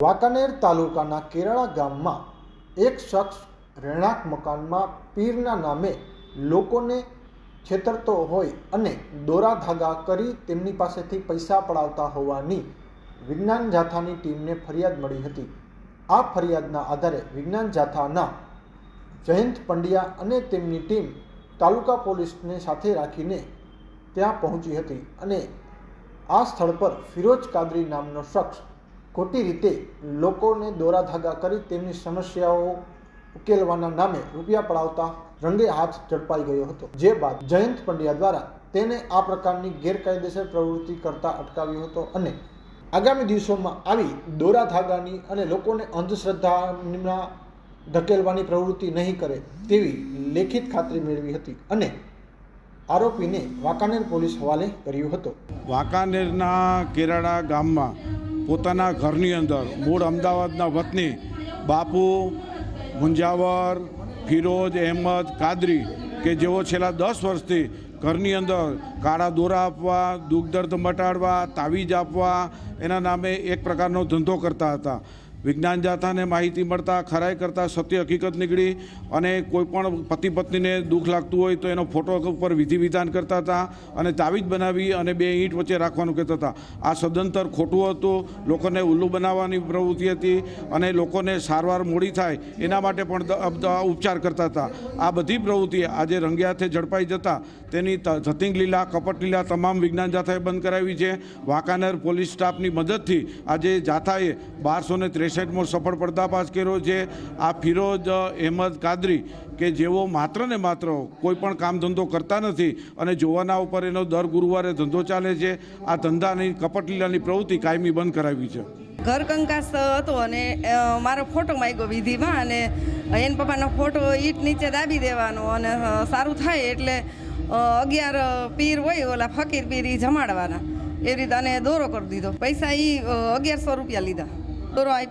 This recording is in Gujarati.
વાંકાનેર તાલુકાના કેરાળા ગામમાં એક શખ્સ રહેણાંક મકાનમાં પીરના નામે લોકોને છેતરતો હોય અને દોરા ધાગા કરી તેમની પાસેથી પૈસા પડાવતા હોવાની વિજ્ઞાન જાથાની ટીમને ફરિયાદ મળી હતી. આ ફરિયાદના આધારે વિજ્ઞાન જાથાના જયંત પંડ્યા અને તેમની ટીમ તાલુકા પોલીસને સાથે રાખીને ત્યાં પહોંચી હતી અને આ સ્થળ પર ફિરોજ કાદરી નામનો શખ્સ ખોટી રીતે લોકોને દોરાધાગા કરી તેમની સમસ્યાઓ ઉકેલવાના નામે રૂપિયા પડાવતા રંગે હાથ ઝડપાઈ ગયો હતો. જે બાદ જયંત પંડ્યા દ્વારા તેને આ પ્રકારની ગેરકાયદેસર પ્રવૃત્તિ કરતા અટકાવ્યો હતો અને આગામી દિવસોમાં આવી દોરાધાગાની અને લોકોને અંધશ્રદ્ધાના ધકેલવાની પ્રવૃત્તિ નહીં કરે તેવી લેખિત ખાતરી મેળવી હતી અને આરોપીને વાંકાનેર પોલીસ હવાલે કર્યો હતો. વાંકાનેરના કેરાળા ગામમાં પોતાના ઘરની અંદર. મૂળ અમદાવાદના વતની બાપુ, મુંજાવર, ફિરોજ, અહેમદ, કાદરી કે જેઓ છેલ્લા દસ વર્ષથી ઘરની અંદર કાળા દોરા આપવા દુઃખ દર્દ મટાડવા, તાવીજ આપવા, એના નામે એક પ્રકારનો ધંધો કરતા હતા. વિજ્ઞાન જાથાને માહિતી મળતા, ખરાઈ કરતાં સત્ય હકીકત નીકળી અને કોઈ પણ પતિ પત્નીને દુઃખ લાગતું હોય તો એનો ફોટો ઉપર વિધિ વિધાન કરતા હતા અને તાવીજ બનાવી અને બે ઈંટ વચ્ચે રાખવાનું કહેતા હતા. આ સદંતર ખોટું હતું. લોકોને ઉલ્લુ બનાવવાની પ્રવૃત્તિ હતી અને લોકોને સારવાર મોડી થાય એના માટે પણ ઉપચાર કરતા હતા. આ બધી પ્રવૃત્તિ આજે રંગ્યાથે ઝડપાઈ જતા તેની ધતિંગ લીલા, કપટ લીલા તમામ વિજ્ઞાન જાથાએ બંધ કરાવી છે. વાંકાનેર પોલીસ સ્ટાફની મદદથી આજે જાથાએ બારસો ને ત્રેસઠમો સફળ પર્દાફાશ કર્યો છે. આ ફિરોજ અહેમદ કાદરી કે જેઓ માત્ર ને માત્ર કોઈ પણ કામ ધંધો કરતા નથી અને જોવાના ઉપર એનો દર ગુરુવારે ધંધો ચાલે છે, આ ધંધાની કપટલીલાની પ્રવૃત્તિ કાયમી બંધ કરાવી છે. ઘર કંકાસ હતો અને મારો ફોટો માગ્યો વિધિમાં અને એન પપ્પાનો ફોટો ઈટ નીચે દાબી દેવાનો અને સારું થાય એટલે અગિયાર પીર હોય ઓલા ફકીર પીર એ જમાડવાના. એ રીતે દોરો કરી દીધો. પૈસા એ અગિયારસો રૂપિયા લીધા. દોરો આપ્યો.